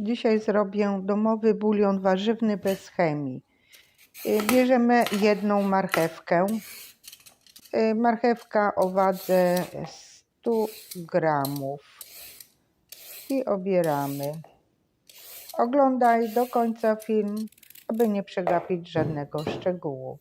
Dzisiaj zrobię domowy bulion warzywny bez chemii. Y, Bierzemy jedną marchewkę. Y, Marchewka o wadze 100 gramów. I obieramy. Oglądaj do końca film, aby nie przegapić żadnego szczegółu.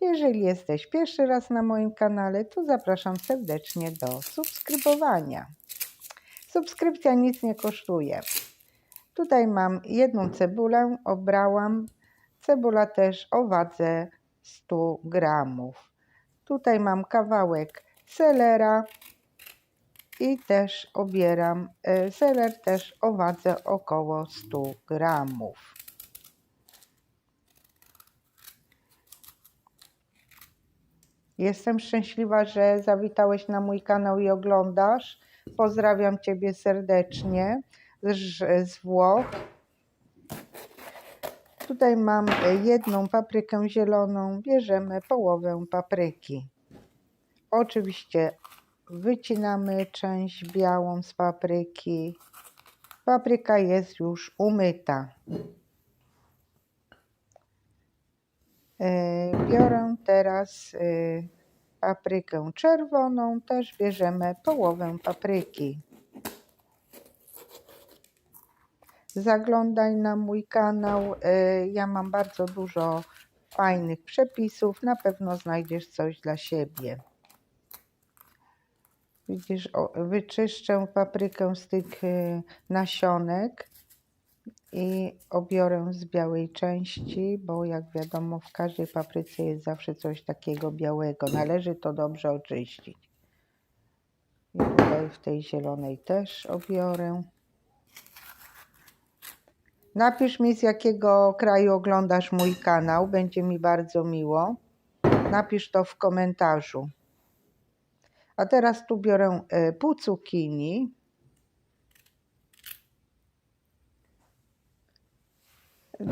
Jeżeli jesteś pierwszy raz na moim kanale, to zapraszam serdecznie do subskrybowania. Subskrypcja nic nie kosztuje. Tutaj mam jedną cebulę, obrałam. Cebula też o wadze 100 gramów. Tutaj mam kawałek selera i też obieram. e, Seler też o wadze około 100 gramów. Jestem szczęśliwa, że zawitałeś na mój kanał i oglądasz. Pozdrawiam Ciebie serdecznie z, z Włoch. Tutaj mam jedną paprykę zieloną. Bierzemy połowę papryki. Oczywiście wycinamy część białą z papryki. Papryka jest już umyta. E, Biorę teraz e, paprykę czerwoną, też bierzemy połowę papryki. Zaglądaj na mój kanał. e, Ja mam bardzo dużo fajnych przepisów. Na pewno znajdziesz coś dla siebie. Widzisz, o, wyczyszczę paprykę z tych e, nasionek i obiorę z białej części, bo jak wiadomo w każdej papryce jest zawsze coś takiego białego. Należy to dobrze oczyścić. I tutaj w tej zielonej też obiorę. Napisz mi z jakiego kraju oglądasz mój kanał, będzie mi bardzo miło. Napisz to w komentarzu. A teraz tu biorę e, pół cukinii.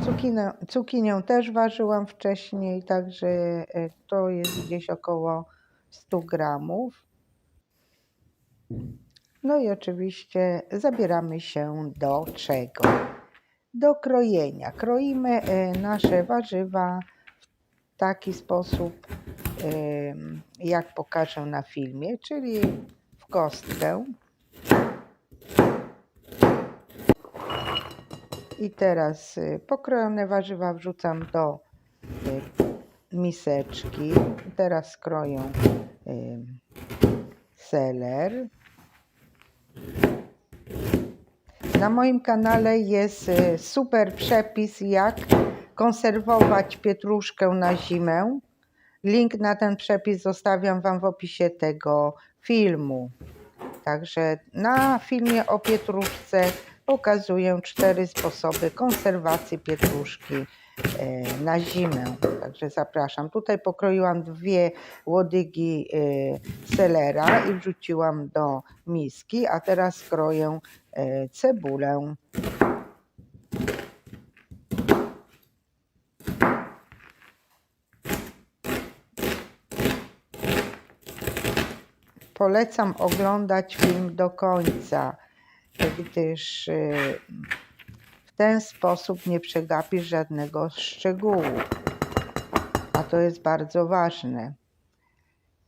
Cukinę, cukinię też ważyłam wcześniej, także e, to jest gdzieś około 100 gramów. No i oczywiście zabieramy się do czego? Do krojenia. Kroimy e, nasze warzywa w taki sposób, jak pokażę na filmie, czyli w kostkę. I teraz y, pokrojone warzywa wrzucam do y, miseczki. Teraz skroję y, seler. Na moim kanale jest y, super przepis, jak konserwować pietruszkę na zimę. Link na ten przepis zostawiam Wam w opisie tego filmu. Także na filmie o pietruszce pokazuję cztery sposoby konserwacji pietruszki e, na zimę. Także zapraszam. Tutaj pokroiłam dwie łodygi e, selera i wrzuciłam do miski, a teraz kroję e, cebulę. Polecam oglądać film do końca, gdyż ten sposób nie przegapisz żadnego szczegółu. A to jest bardzo ważne.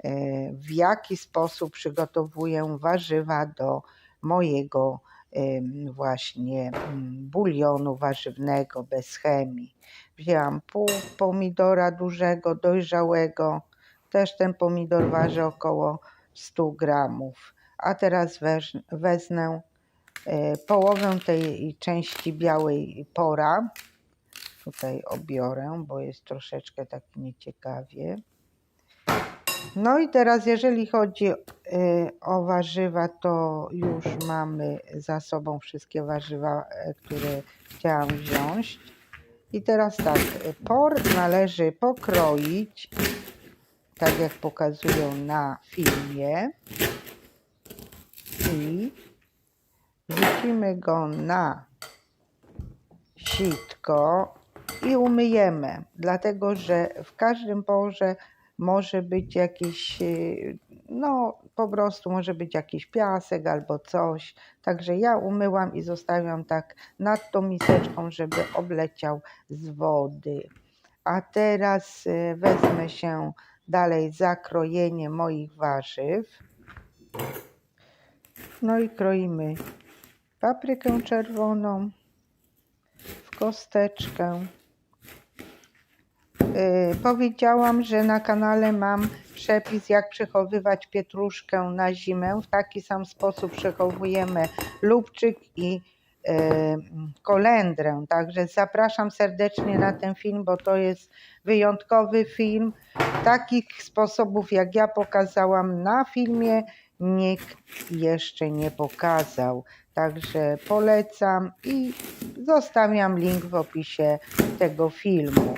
E, W jaki sposób przygotowuję warzywa do mojego em, właśnie mm, bulionu warzywnego bez chemii. Wzięłam pół pomidora dużego, dojrzałego. Też ten pomidor waży około 100 gramów. A teraz wezmę e, połowę tej części białej pora. Tutaj obiorę, bo jest troszeczkę tak nieciekawie. No i teraz, jeżeli chodzi e, o warzywa, to już mamy za sobą wszystkie warzywa, e, które chciałam wziąć. I teraz tak, e, por należy pokroić, tak jak pokazują na filmie. I wrzucimy go na sitko i umyjemy, dlatego że w każdym porze może być jakiś, y, no po prostu może być jakiś piasek albo coś. Także ja umyłam i zostawiam tak nad tą miseczką, żeby obleciał z wody. A teraz y, wezmę się dalej za krojenie moich warzyw. No i kroimy paprykę czerwoną w kosteczkę. Yy, powiedziałam, że na kanale mam przepis, jak przechowywać pietruszkę na zimę. W taki sam sposób przechowujemy lubczyk i yy, kolendrę. Także zapraszam serdecznie na ten film, bo to jest wyjątkowy film. Takich sposobów, jak ja pokazałam na filmie, nikt jeszcze nie pokazał. Także polecam i zostawiam link w opisie tego filmu.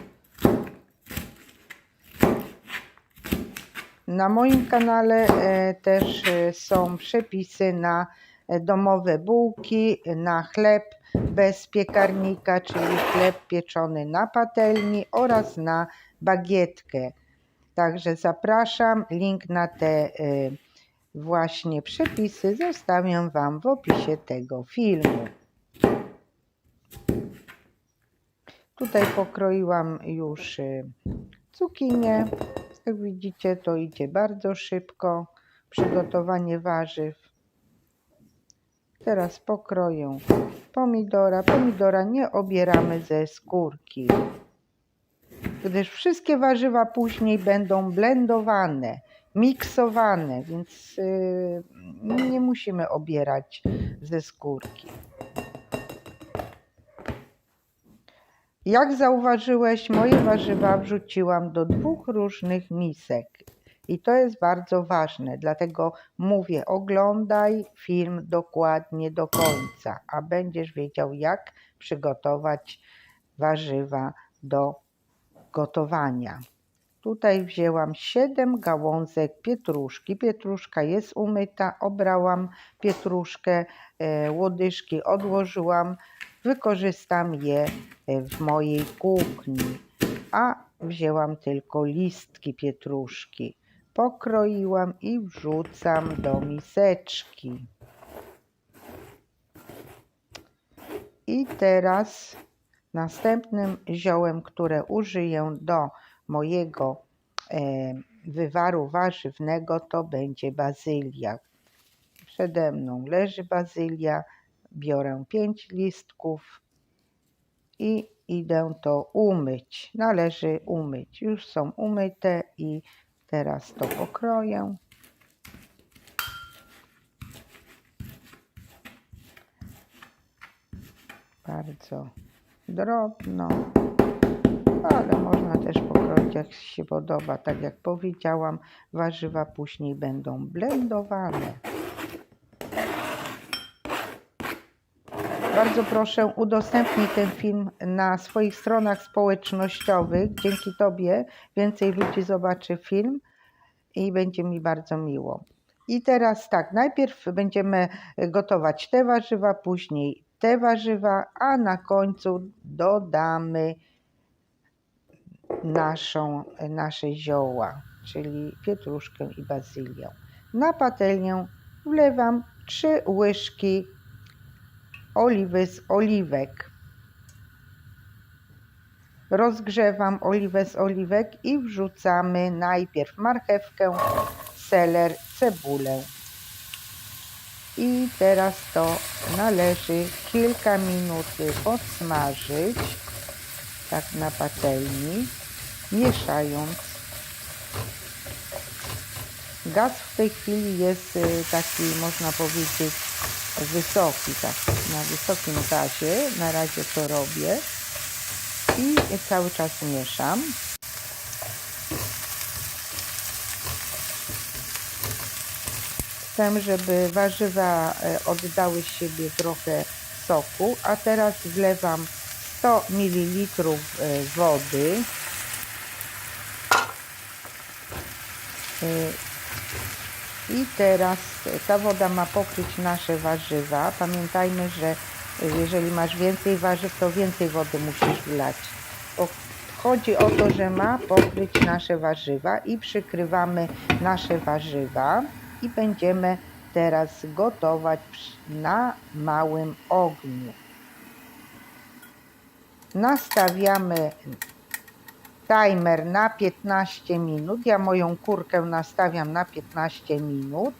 Na moim kanale e, też e, są przepisy na e, domowe bułki, na chleb bez piekarnika, czyli chleb pieczony na patelni oraz na bagietkę. Także zapraszam. Link na te właśnie przepisy zostawiam Wam w opisie tego filmu. Tutaj pokroiłam już cukinię. Jak widzicie, to idzie bardzo szybko. Przygotowanie warzyw. Teraz pokroję pomidora. Pomidora nie obieramy ze skórki, gdyż wszystkie warzywa później będą blendowane, miksowane, więc yy, nie musimy obierać ze skórki. Jak zauważyłeś, moje warzywa wrzuciłam do dwóch różnych misek. I to jest bardzo ważne, dlatego mówię, oglądaj film dokładnie do końca, a będziesz wiedział, jak przygotować warzywa do gotowania. Tutaj wzięłam 7 gałązek pietruszki. Pietruszka jest umyta, obrałam pietruszkę, e, łodyżki odłożyłam, wykorzystam je e, w mojej kuchni. A wzięłam tylko listki pietruszki. Pokroiłam i wrzucam do miseczki. I teraz następnym ziołem, które użyję do mojego e, wywaru warzywnego, to będzie bazylia. Przede mną leży bazylia, biorę pięć listków i idę to umyć. Należy umyć. Już są umyte i teraz to pokroję. Bardzo drobno, ale można też pokroić jak się podoba. Tak jak powiedziałam, warzywa później będą blendowane. Bardzo proszę udostępnij ten film na swoich stronach społecznościowych. Dzięki Tobie więcej ludzi zobaczy film i będzie mi bardzo miło. I teraz tak, najpierw będziemy gotować te warzywa, później te warzywa, a na końcu dodamy naszą, nasze zioła, czyli pietruszkę i bazylię. Na patelnię wlewam 3 łyżki oliwy z oliwek. Rozgrzewam oliwę z oliwek i wrzucamy najpierw marchewkę, seler, cebulę. I teraz to należy kilka minut podsmażyć, tak na patelni, mieszając. Gaz w tej chwili jest y, taki, można powiedzieć, wysoki, tak, na wysokim gazie. Na razie to robię i cały czas mieszam. Chcę, żeby warzywa e, oddały z siebie trochę soku, a teraz wlewam 100 ml e, wody. I teraz ta woda ma pokryć nasze warzywa. Pamiętajmy, że jeżeli masz więcej warzyw, to więcej wody musisz wlać. Chodzi o to, że ma pokryć nasze warzywa i przykrywamy nasze warzywa i będziemy teraz gotować na małym ogniu. Nastawiamy timer na 15 minut. Ja moją kurkę nastawiam na 15 minut,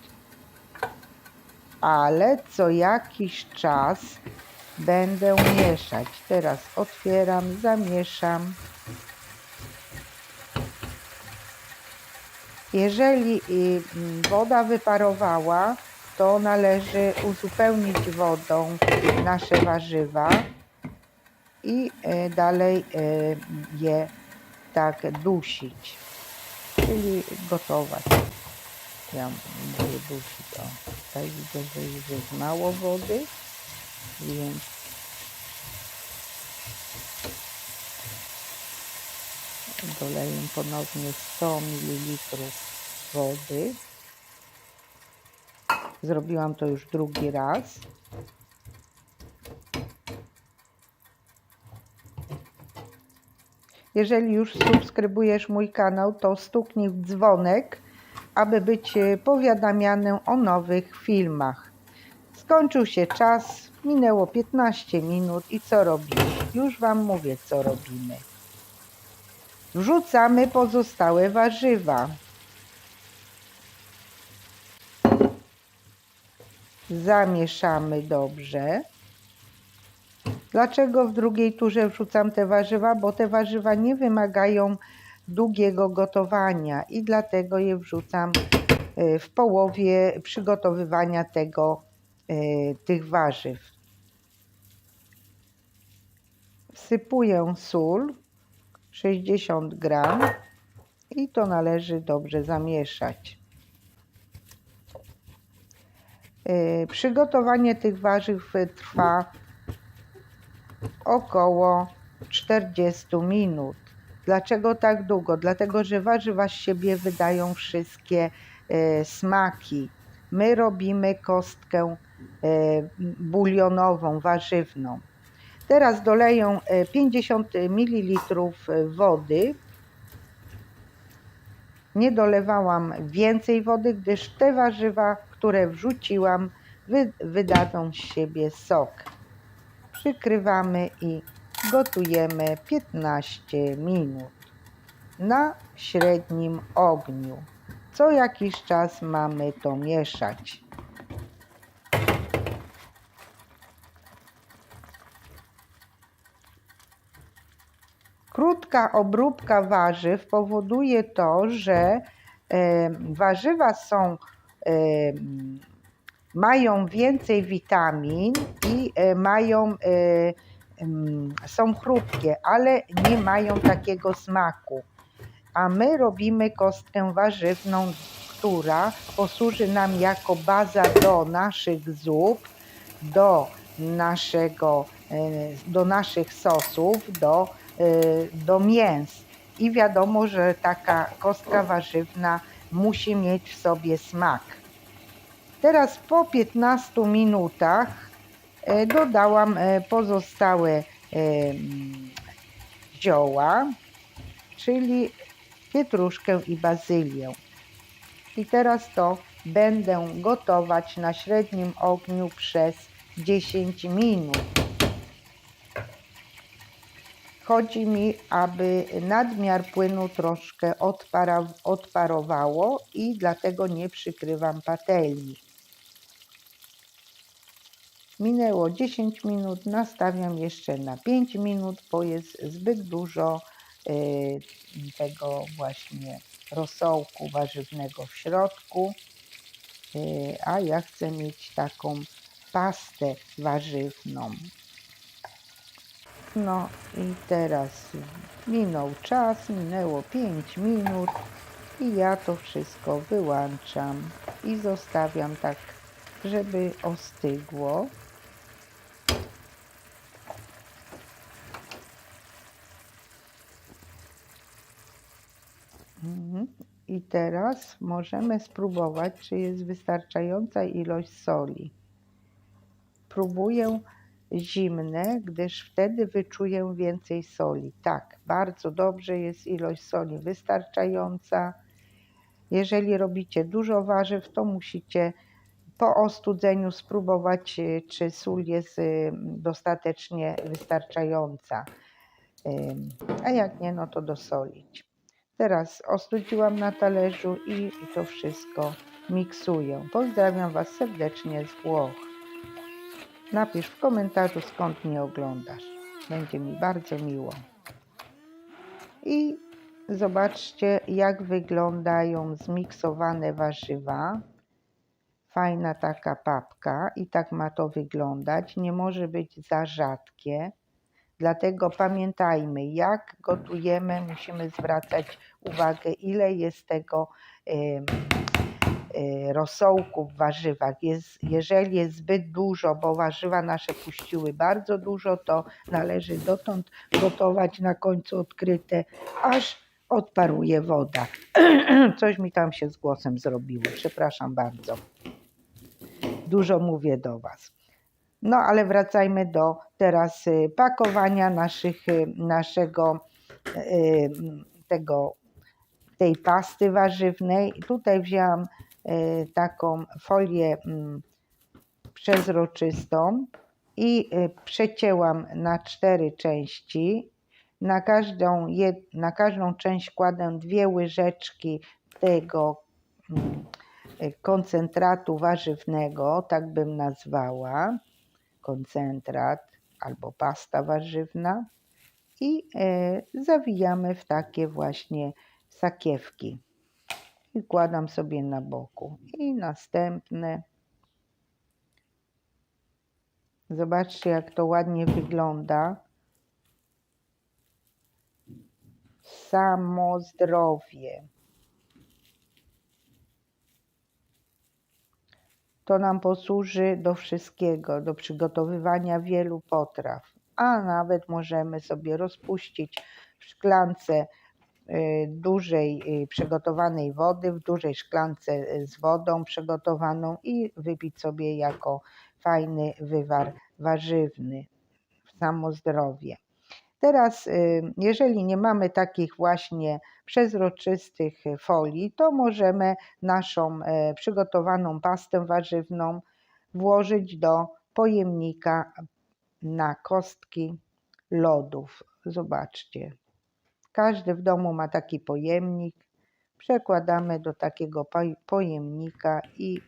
ale co jakiś czas będę mieszać. Teraz otwieram, zamieszam. Jeżeli y, woda wyparowała, to należy uzupełnić wodą nasze warzywa i y, dalej y, je tak dusić, czyli gotować. Ja mówię dusić, o tutaj widzę, że już jest mało wody, więc doleję ponownie 100 ml wody. Zrobiłam to już drugi raz. Jeżeli już subskrybujesz mój kanał, to stuknij w dzwonek, aby być e, powiadamianym o nowych filmach. Skończył się czas, minęło 15 minut i co robimy? Już Wam mówię, co robimy. Wrzucamy pozostałe warzywa. Zamieszamy dobrze. Dlaczego w drugiej turze wrzucam te warzywa? Bo te warzywa nie wymagają długiego gotowania i dlatego je wrzucam e, w połowie przygotowywania tego, e, tych warzyw. Wsypuję sól 60 gram i to należy dobrze zamieszać. E, Przygotowanie tych warzyw trwa około 40 minut. Dlaczego tak długo? Dlatego, że warzywa z siebie wydają wszystkie e, smaki. My robimy kostkę e, bulionową, warzywną. Teraz doleję e, 50 ml wody. Nie dolewałam więcej wody, gdyż te warzywa, które wrzuciłam, wy, wydadzą z siebie sok przykrywamy i gotujemy 15 minut na średnim ogniu. Co jakiś czas mamy to mieszać. Krótka obróbka warzyw powoduje to, że e, warzywa są e, mają więcej witamin i e, mają, e, są chrupkie, ale nie mają takiego smaku. A my robimy kostkę warzywną, która posłuży nam jako baza do naszych zup, do, naszego, e, do naszych sosów, do, do mięs. I wiadomo, że taka kostka warzywna musi mieć w sobie smak. Teraz po 15 minutach e, dodałam e, pozostałe e, mm, zioła, czyli pietruszkę i bazylię. I teraz to będę gotować na średnim ogniu przez 10 minut. Chodzi mi, aby nadmiar płynu troszkę odparowało i dlatego nie przykrywam patelni. Minęło 10 minut, nastawiam jeszcze na 5 minut, bo jest zbyt dużo y, tego właśnie rosołku warzywnego w środku, y, a ja chcę mieć taką pastę warzywną. No i teraz minął czas, minęło 5 minut i ja to wszystko wyłączam i zostawiam tak, żeby ostygło. Mhm. I teraz możemy spróbować, czy jest wystarczająca ilość soli. Próbuję zimne, gdyż wtedy wyczuję więcej soli. Tak, bardzo dobrze jest ilość soli wystarczająca. Jeżeli robicie dużo warzyw, to musicie po ostudzeniu spróbować, y, czy sól jest y, dostatecznie wystarczająca. A jak nie, no to dosolić. Teraz ostudziłam na talerzu i to wszystko miksuję. Pozdrawiam Was serdecznie z Włoch. Napisz w komentarzu skąd mnie oglądasz. Będzie mi bardzo miło. I zobaczcie jak wyglądają zmiksowane warzywa. Fajna taka papka i tak ma to wyglądać. Nie może być za rzadkie. Dlatego pamiętajmy, jak gotujemy, musimy zwracać uwagę, ile jest tego e, rosołku w warzywach. Jest, jeżeli jest zbyt dużo, bo warzywa nasze puściły bardzo dużo, to należy dotąd gotować na końcu odkryte, aż odparuje woda. Coś mi tam się z głosem zrobiło, przepraszam bardzo. Dużo mówię do Was. No ale wracajmy do teraz pakowania naszych, y, naszego y, tego, tej pasty warzywnej. Tutaj wzięłam y, taką folię mm, przezroczystą i przecięłam na cztery części. Na każdą, na każdą część kładę dwie łyżeczki tego mm, koncentratu warzywnego, tak bym nazwała koncentrat albo pasta warzywna i e, zawijamy w takie właśnie sakiewki. I kładam sobie na boku. I następne. Zobaczcie, jak to ładnie wygląda. Samo zdrowie. To nam posłuży do wszystkiego, do przygotowywania wielu potraw, a nawet możemy sobie rozpuścić w szklance y, dużej y, przygotowanej wody, w dużej szklance y, z wodą przygotowaną i wypić sobie jako fajny wywar warzywny w samo zdrowie. Teraz, y, jeżeli nie mamy takich właśnie przezroczystych folii, to możemy naszą e, przygotowaną pastę warzywną włożyć do pojemnika na kostki lodów. Zobaczcie. Każdy w domu ma taki pojemnik. Przekładamy do takiego poj- pojemnika i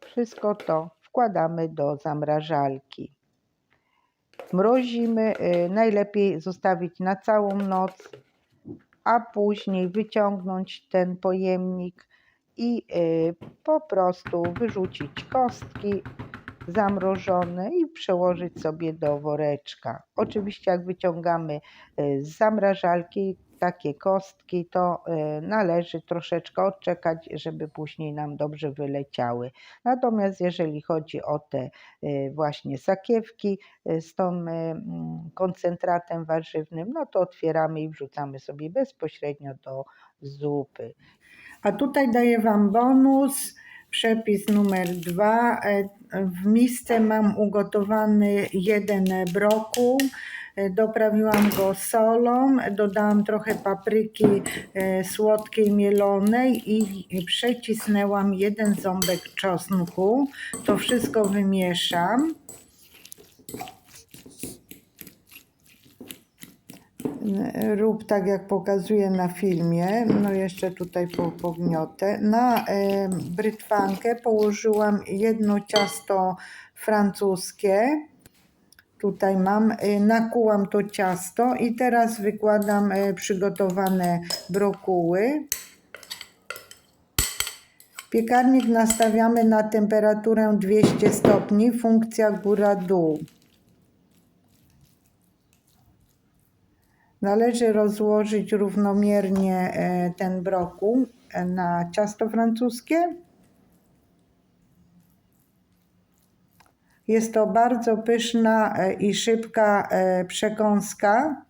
wszystko to wkładamy do zamrażalki. Mrozimy, y, najlepiej zostawić na całą noc, a później wyciągnąć ten pojemnik i y, po prostu wyrzucić kostki zamrożone i przełożyć sobie do woreczka. Oczywiście jak wyciągamy y, z zamrażalki takie kostki, to y, należy troszeczkę odczekać, żeby później nam dobrze wyleciały. Natomiast jeżeli chodzi o te y, właśnie sakiewki y, z tą mm, koncentratem warzywnym, no to otwieramy i wrzucamy sobie bezpośrednio do zupy. A tutaj daję Wam bonus. Przepis numer dwa. E, W misce mam ugotowany jeden brokuł. E, Doprawiłam go solą, dodałam trochę papryki e, słodkiej mielonej i przecisnęłam jeden ząbek czosnku. To wszystko wymieszam. rób tak jak pokazuję na filmie. No jeszcze tutaj po, pogniotę. Na e, brytwankę położyłam jedno ciasto francuskie. Tutaj mam, e, nakułam to ciasto i teraz wykładam e, przygotowane brokuły. Piekarnik nastawiamy na temperaturę 200 stopni, funkcja góra-dół. Należy rozłożyć równomiernie e, ten brokuł e, na ciasto francuskie. Jest to bardzo pyszna e, i szybka e, przekąska,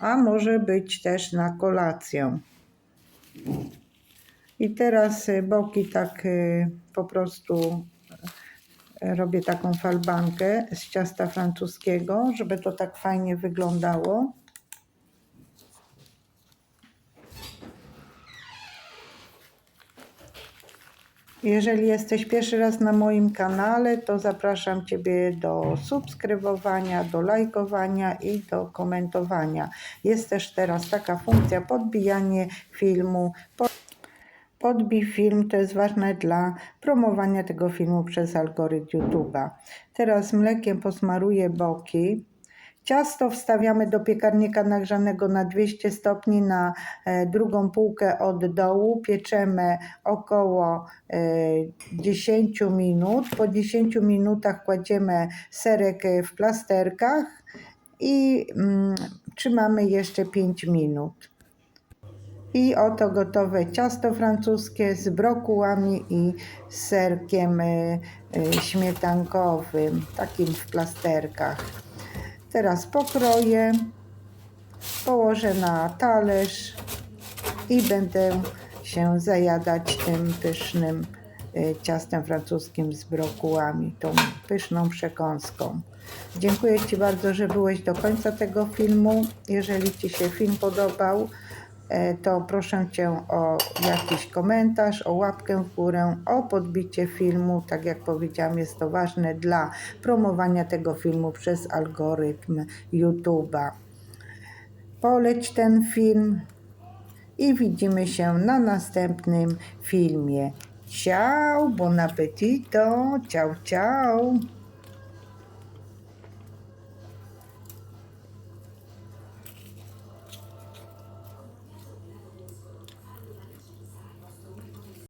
a może być też na kolację. I teraz e, boki tak po prostu robię taką falbankę z ciasta francuskiego, żeby to tak fajnie wyglądało. Jeżeli jesteś pierwszy raz na moim kanale, to zapraszam Ciebie do subskrybowania, do lajkowania i do komentowania. Jest też teraz taka funkcja podbijanie filmu. Po- Podbij film, to jest ważne dla promowania tego filmu przez algorytm YouTube'a. Teraz mlekiem posmaruję boki. Ciasto wstawiamy do piekarnika nagrzanego na 200 stopni na e, drugą półkę od dołu. Pieczemy około e, 10 minut. Po 10 minutach kładziemy serek e, w plasterkach i mm, trzymamy jeszcze 5 minut. I oto gotowe ciasto francuskie z brokułami i serkiem y, śmietankowym, takim w plasterkach. Teraz pokroję, położę na talerz i będę się zajadać tym pysznym y, ciastem francuskim z brokułami, tą pyszną przekąską. Dziękuję Ci bardzo, że byłeś do końca tego filmu. Jeżeli Ci się film podobał, to proszę Cię o jakiś komentarz, o łapkę w górę, o podbicie filmu. Tak jak powiedziałam, jest to ważne dla promowania tego filmu przez algorytm YouTube'a. Poleć ten film i widzimy się na następnym filmie. Ciao, buon appetito, ciao ciao.